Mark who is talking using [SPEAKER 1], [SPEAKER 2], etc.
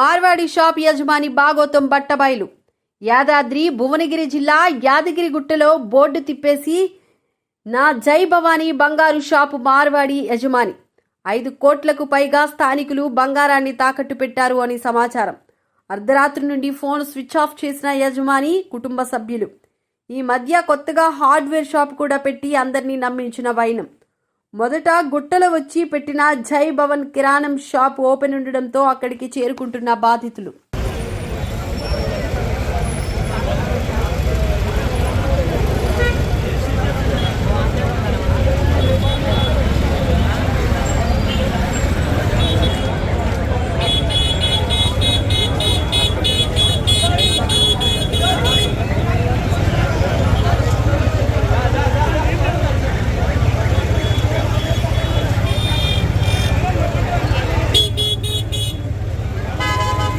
[SPEAKER 1] Marwadi shop యజమాని బాగోతం బట్టబయలు. యాదాద్రి భువనగిరి జిల్లా యాదగిరిగుట్టలో బోర్డు తిప్పేసి నా జై భవానీ బంగారు షాపు మార్వాడి యజమాని. ఐదు కోట్లకు పైగా స్థానికులు బంగారాన్ని తాకట్టు పెట్టారు అని సమాచారం. అర్ధరాత్రి నుండి ఫోన్ స్విచ్ ఆఫ్ చేసిన యజమాని కుటుంబ సభ్యులు. ఈ మధ్య కొత్తగా హార్డ్వేర్ షాప్ కూడా పెట్టి అందరినీ నమ్మించిన వైనం. మొదట గుట్టలు వచ్చి పెట్టిన జై భవన్ కిరాణం షాప్ ఓపెన్ ఉండడంతో అక్కడికి చేరుకుంటున్న బాధితులు.